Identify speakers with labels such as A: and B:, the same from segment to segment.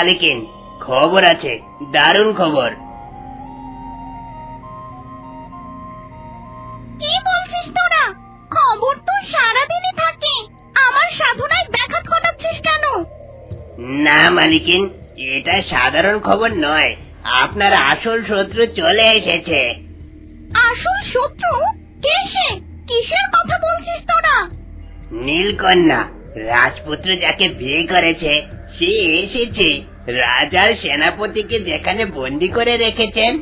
A: মালিকিন। খবর আছে দারুণ খবর।
B: কি বলছিস তোরা? খবর তো সারাদিনই থাকে। আমার সাধনায় ব্যাঘাত ঘটাচ্ছিস কেন?
A: না মালিকিন এটা সাধারণ খবর নয়। আপনার আসল শত্রু চলে এসেছে।
B: আসল শত্রু? কে সে কিসের কথা বলছিস তোরা?
A: নীলকন্যা রাজপুত্র যাকে বিয়ে করেছে সে এসেছে। রাজার সেনাপতিকে যেখানে বন্দি করে রেখেছেন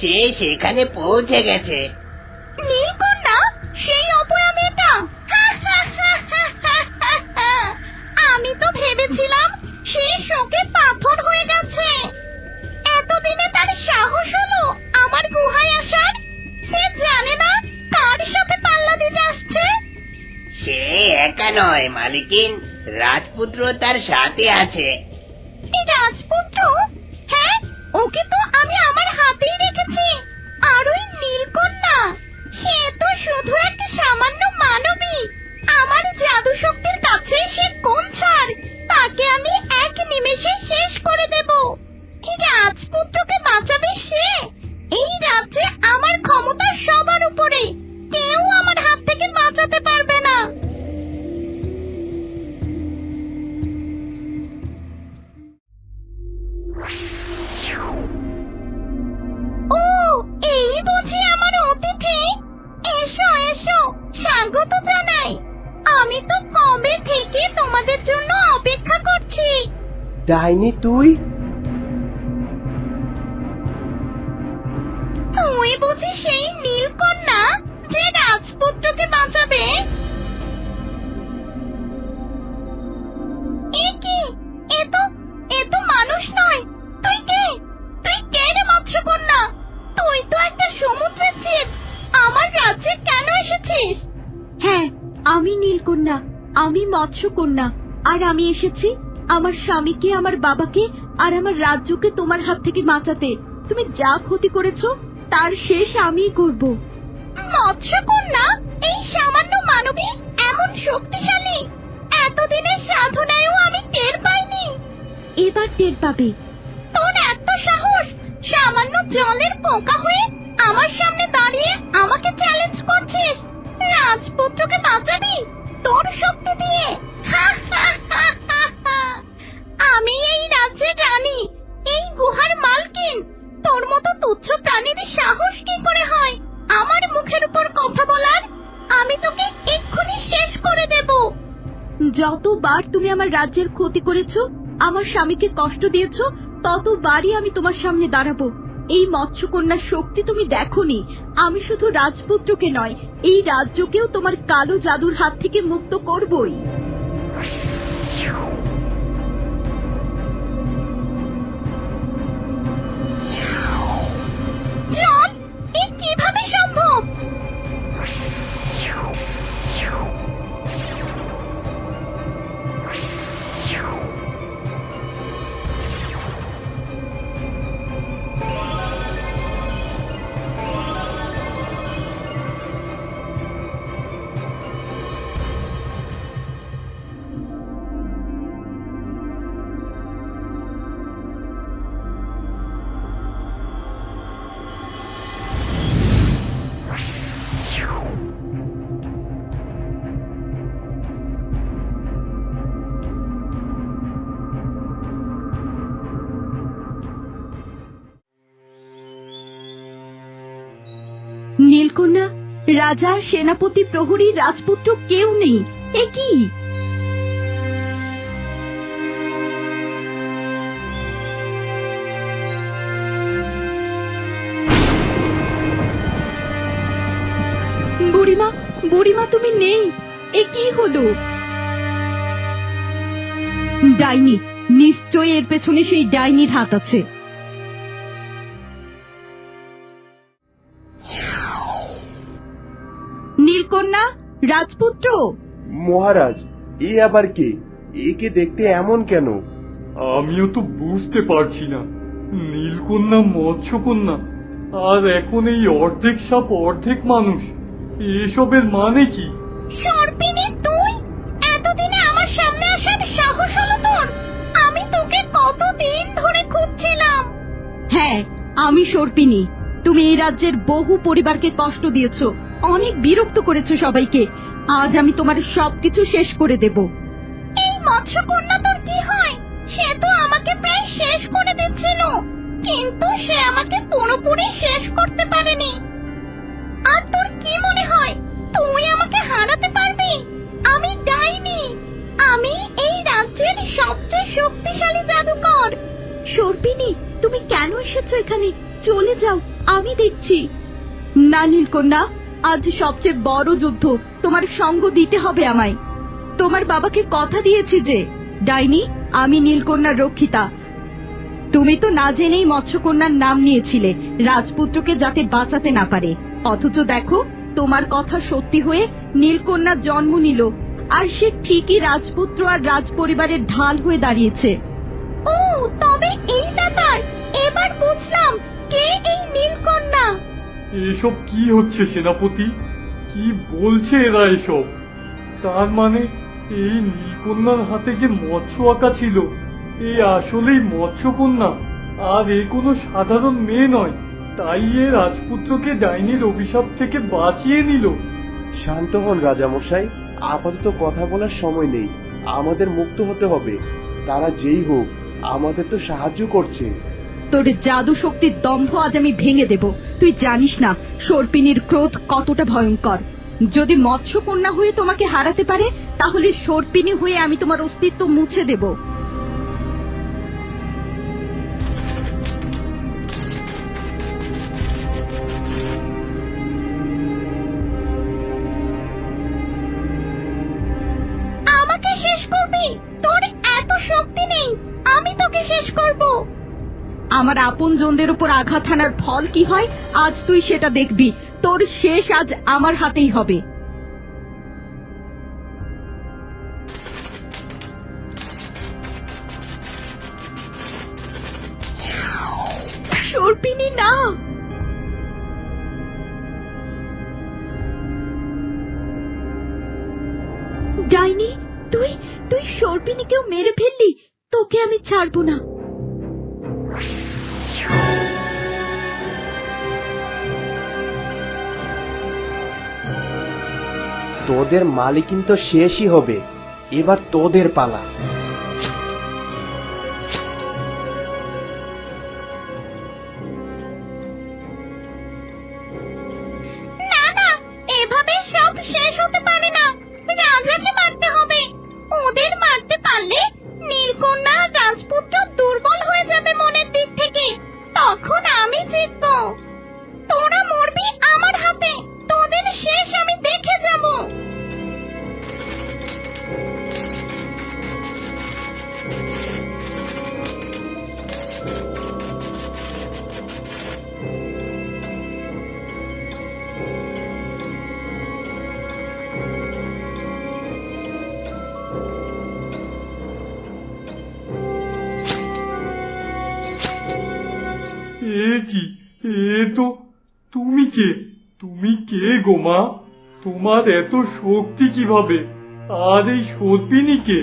A: সে সেখানে পৌঁছে গেছে।
B: নীলকন্যা সেই অপয়া মেয়েটা আমি তো ভেবেছিলাম সে শোকে পাথর হয়ে গেছে। এতদিনে তার সাহস হলো আমার গুহায় আসার। সে জানে না কার সাথে পাল্লা দিতে আসছে।
A: সে একা নয় মালিকিন। রাজপুত্র তার সাথে আছে।
B: রাজপুত্র! হ্যাঁ ওকে তো আমি আমার হাতেই রেখেছি। আর নীলকন্যা, সে তো শুধু একটা সামান্য মানবী। আমার জাদু শক্তির কাছে সে কোন ছাড়? তাকে আমি এক নিমেষে শেষ করে দেব। এই রাজপুত্রকে বাঁচাবে সে? এই রাজ্যে আমার ক্ষমতা সবার উপরে। কেউ আমার হাত থেকে বাঁচাতে পারবে
C: ডাইনি তুই?
B: তুই বুঝি সেই নীলকন্যা যে রাজপুত্রকে বাঁচাবে? আমি নীলকন্যা আমি মৎস্যকন্যা আর আমি এসেছি আমার স্বামীকে, আমার বাবাকে আর আমার রাজ্যকে তোমার হাত থেকে বাঁচাতে। তুমি যা ক্ষতি করেছ, তার শেষ আমিই করব। মৎস্যকন্যা, এই সামান্য মানবী এমন শক্তিশালী। এতদিনের সাধনায়ও আমি টের পাইনি। এবার টের পাবে। তোর এত সাহস, সামান্য জলের পোকা হয়ে আমার সামনে দাঁড়িয়ে আমাকে চ্যালেঞ্জ করছিস। রাজপুত্রকে বাঁচাবি তোর শক্তি দিয়ে। আমি তুমি আমার রাজ্যের ক্ষতি করেছ, আমার স্বামীকে কষ্ট দিয়েছ, ততবারই আমি তোমার সামনে দাঁড়াবো। এই মৎস্যকন্যার শক্তি তুমি দেখোনি। আমি শুধু রাজপুত্রকে নয়, এই রাজ্যকেও তোমার কালো জাদুর হাত থেকে মুক্ত করবই। নীলকন্যা, রাজা, সেনাপতি, প্রহরী, রাজপুত্র কেউ নেই। এ কি? বুড়িমা বুড়িমা তুমি নেই। এ কি হলো? ডাইনি, নিশ্চয়ই এর পেছনে সেই ডাইনির হাত আছে। রাজপুত্র?
C: মহারাজ এ আবার কে? একে দেখতে এমন কেন?
D: আমিও তো বুঝতে পারছি না। নীলকন্যা মৎস্যকন্যা আর এখন এই অর্ধেক সাপ অর্ধেক মানুষ। এসবের মানে কি?
B: সর্পিনী তুই? এতদিনে আমার সামনে আসার সাহস হলো তোর। আমি তোকে কতদিন ধরে খুঁজছিলাম। হ্যাঁ আমি সর্পিনী। তুমি এই রাজ্যের বহু পরিবারকে কষ্ট দিয়েছ। অনেক বিরক্ত করেছ সবাইকে। আজ আমি তোমার সবকিছু শেষ করে দেব। এই মৎস্যকন্যা তোর কি হয়? সে তো আমাকে প্রায় শেষ করে দিচ্ছিল। কিন্তু সে আমাকে পুরোপুরি শেষ করতে পারেনি। আর তোর কি মনে হয়? তুই আমাকে হারাতে পারবি? আমি ডাইনি। আমি এই রাজ্যের সবচেয়ে শক্তিশালী জাদুকর। সর্পিনী তুমি কেন এসেছ এখানে? চলে যাও আমি দেখছি। না নীলকন্যা আজ সবচেয়ে বড় যুদ্ধ। তোমার সঙ্গ দিতে হবে আমায়। তোমার বাবাকে কথা দিয়েছি যে, ডাইনি, আমি নীলকন্যার রক্ষিতা। তুমি তো না জেনেই মৎস্যকন্যার নাম নিয়েছিলে, রাজপুত্রকে যাতে বাঁচাতে না পারে। অথচ দেখো, তোমার কথা সত্যি হয়ে নীলকন্যার জন্ম নিল, আর সে ঠিকই রাজপুত্র আর রাজপরিবারের ঢাল হয়ে দাঁড়িয়েছে। ও, তবে এই ব্যাপার, এবার বুঝলাম কে এই নীলকন্যা।
D: এসব কি হচ্ছে সেনাপতি? কি বলছে এরা এসব? তার মানে এই নীলকন্যার হাতে যে মৎস্য আঁকা ছিল, এ আসলেই মৎস্যকন্যা, আর এ কোনো সাধারণ মেয়ে নয়। তাই এ রাজপুত্রকে ডাইনির অভিশাপ থেকে বাঁচিয়ে নিল।
C: শান্ত হন রাজামশাই, আপাতত কথা বলার সময় নেই। আমাদের মুক্ত হতে হবে। তারা যেই হোক, আমাদের তো সাহায্য করছে।
B: তোর জাদু শক্তির দম্ভ আজ আমি ভেঙে দেব। তুই জানিস না, সর্পিনীর ক্রোধ কতটা ভয়ঙ্কর। যদি মৎস্যকন্যা হয়ে তোমাকে হারাতে পারে, তাহলে সর্পিনী হয়ে আমি তোমার অস্তিত্ব মুছে দেব। আমার আপন জনদের উপর আঘাত হানার ফল কি হয়? আজ তুই সেটা দেখবি। তোর শেষ আজ আমার হাতেই হবে। না! তুই তুই সর্পিনীকেও মেরে ফেললি। তোকে আমি ছাড়বো না।
C: তোদের মালিক কিন্তু শেষই হবে। এবার তোদের পালা।
D: তুমি কে? তুমি কে গো মা? তোমার এত শক্তি কীভাবে? আর এই সর্পিনী কে?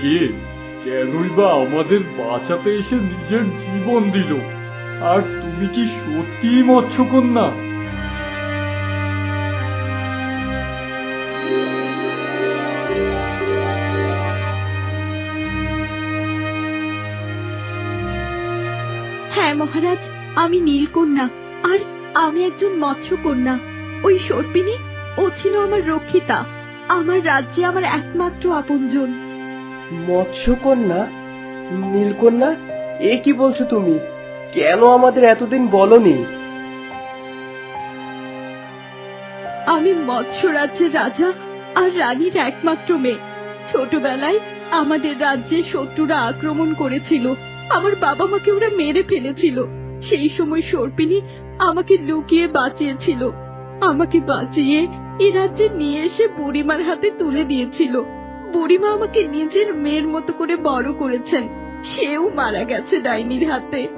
D: কে? কেনই বা আমাদের বাঁচাতে এসে নিজের জীবন দিল? আর তুমি কি সত্যিই মৎস্যকন্যা?
B: হ্যাঁ মহারাজ আমি নীলকন্যা আর আমি একজন মৎস্যকন্যা। ওই সর্পিনী ও ছিল আমার রক্ষিতা আমার রাজ্যে আমার একমাত্র আপনজন।
C: মৎস্যকন্যা? নীলকন্যা? এ কি বলছো তুমি? কেন আমাদের এতদিন বলনি?
B: আমি মৎস্য রাজ্যের রাজা আর রানীর একমাত্র মেয়ে। ছোটবেলায় আমাদের রাজ্যে শত্রুরা আক্রমণ করেছিল। আমার বাবা মাকে ওরা মেরে ফেলেছিল। সেই সময় সর্পিনী আমাকে লুকিয়ে বাঁচিয়েছিল। আমাকে বাঁচিয়ে এ রাজ্যে নিয়ে এসে বুড়িমার হাতে তুলে দিয়েছিল। বুড়িমা আমাকে নিজের মেয়ের মতো করে বড় করেছেন। সেও মারা গেছে ডাইনির হাতে।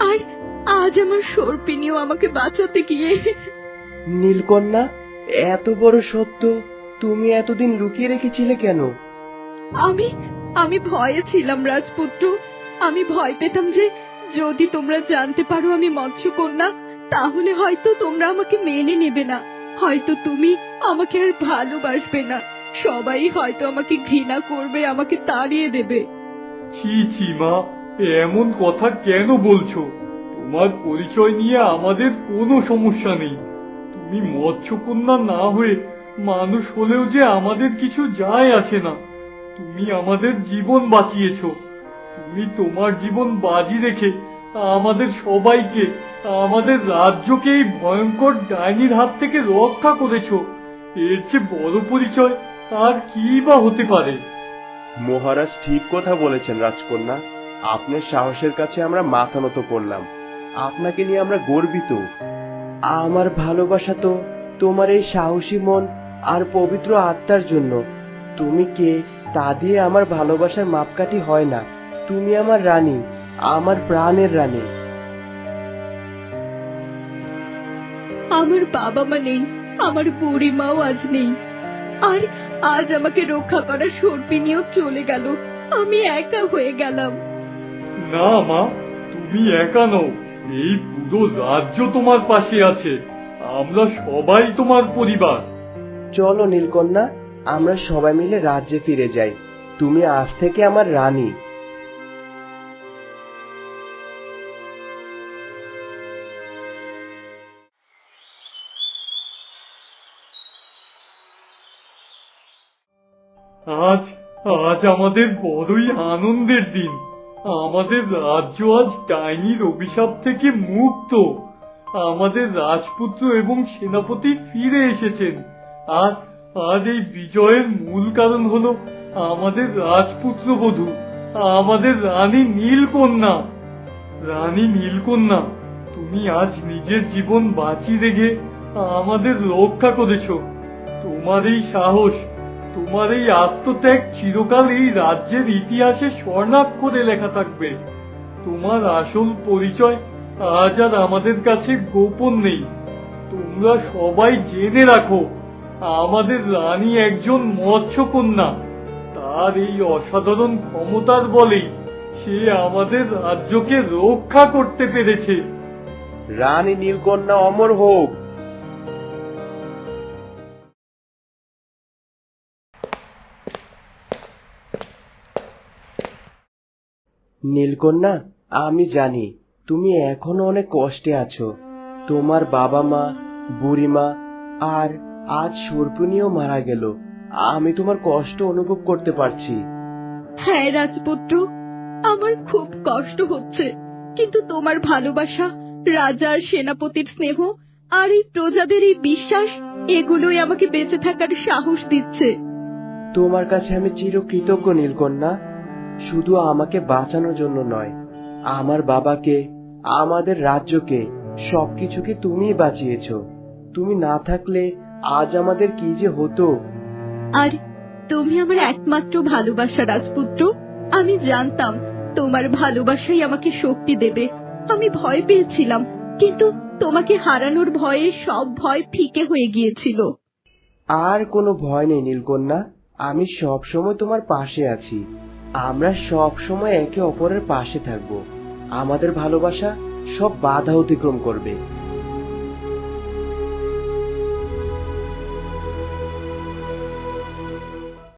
B: আর আজ আমার সর্পিনীও আমাকে বাঁচাতে গিয়ে
C: নীলকন্যা এত বড় সত্য তুমি এতদিন লুকিয়ে রেখেছিলে কেন?
B: আমি আমি ভয়ে ছিলাম রাজপুত্র। আমি ভয় পেতাম যে যদি তোমরা জানতে পারো আমি মৎস্যকন্যা, তাহলে হয়তো তোমরা আমাকে মেনে নেবে না। হয়তো তুমি আমাকে আর ভালোবাসবে না। সবাই হয়তো আমাকে ঘৃণা করবে, আমাকে তাড়িয়ে দেবে।
D: ছি ছি, মা এমন কথা কেন বলছো? তোমার পরিচয় নিয়ে আমাদের কোনো সমস্যা নেই। তুমি মৎস্যকন্যা না হয়ে মানুষ হলেও যে আমাদের কিছু যায় আসে না। তুমি আমাদের জীবন বাঁচিয়েছো। তুমি তোমার জীবন বাজি রেখে আমাদের সবাইকে, আমাদের রাজ্যকে এই ভয়ঙ্কর ডাইনির হাত থেকে রক্ষা করেছ। এর চেয়ে বড় পরিচয় আর কি বা হতে পারে?
C: মহারাজ ঠিক কথা বলেছেন, রাজকন্যা। আপনার সাহসের কাছে আমরা মাথা নত করলাম। আপনাকে নিয়ে আমরা গর্বিত। আমার ভালোবাসা তো তোমার এই সাহসী মন আর পবিত্র আত্মার জন্য। তুমি কে, তা দিয়ে আমার ভালোবাসার মাপকাঠি হয় না। তুমি আমার রানী আমার প্রাণের রানী।
B: আমার বাবা মা নেই আমার বুড়ি মাও আজ নেই। আর আজ আমাকে রক্ষা করা সর্পিনীও চলে গেল আমি একা হয়ে গেলাম।
D: না মা তুমি একা নও এই পুরো রাজ্য তোমার পাশে আছে আমরা সবাই তোমার পরিবার।
C: চলো নীলকন্যা আমরা সবাই মিলে রাজ্যে ফিরে যাই। তুমি আজ থেকে আমার রানী।
D: আজ আজ আমাদের বড়ই আনন্দের দিন। আমাদের রাজ্য আজ ডাইনির অভিশাপ থেকে মুক্ত। আমাদের রাজপুত্র এবং সেনাপতি ফিরে এসেছেন। আর আজ এই বিজয়ের মূল কারণ হলো আমাদের রাজপুত্র বধূ আমাদের রানী নীলকন্যা। রানী নীলকন্যা, তুমি আজ নিজের জীবন বাঁচিয়ে রেখে আমাদের রক্ষা করেছ। তোমার এই সাহস তোমার এই আত্মত্যাগ চিরকাল এই রাজ্যের ইতিহাসে স্বর্ণাক্ষরে লেখা থাকবে। তোমার আসল পরিচয় আজ আর আমাদের কাছে গোপন নেই। তোমরা সবাই জেনে রাখো, আমাদের রানী একজন মৎস্যকন্যা। তার এই অসাধারণ ক্ষমতার বলেই সে আমাদের রাজ্যকে রক্ষা করতে পেরেছে।
C: রানী নীলকন্যা অমর হোক। নীলকন্যা আমি জানি তুমি এখনও অনেক কষ্টে আছো। তোমার বাবা মা বুড়িমা আর আজ সর্পিনীও মারা গেল। আমি তোমার কষ্ট অনুভব করতে পারছি।
B: হ্যাঁ রাজপুত্র আমার খুব কষ্ট হচ্ছে। কিন্তু তোমার ভালোবাসা রাজার সেনাপতির স্নেহ আর এই প্রজাদের এই বিশ্বাস এগুলোই আমাকে বেঁচে থাকার সাহস দিচ্ছে।
C: তোমার কাছে আমি চিরকৃতজ্ঞ নীলকন্যা। শুধু আমাকে বাঁচানোর জন্য নয় আমার বাবাকে আমাদের রাজ্যকে সবকিছুকে তুমিই বাঁচিয়েছ। তুমি না থাকলে আজ আমাদের কি যে হতো?
B: আর তুমি আমার একমাত্র ভালোবাসা রাজপুত্র। আমি জানতাম তোমার ভালোবাসাই আমাকে শক্তি দেবে। আমি ভয় পেয়েছিলাম কিন্তু তোমাকে হারানোর ভয়ে সব ভয় ফিকে হয়ে গিয়েছিল।
C: আর কোনো ভয় নেই নীলকন্যা আমি সব সময় তোমার পাশে আছি। আমরা সব সময় একে অপরের পাশে থাকব। আমাদের ভালোবাসা সব বাধা অতিক্রম করবে।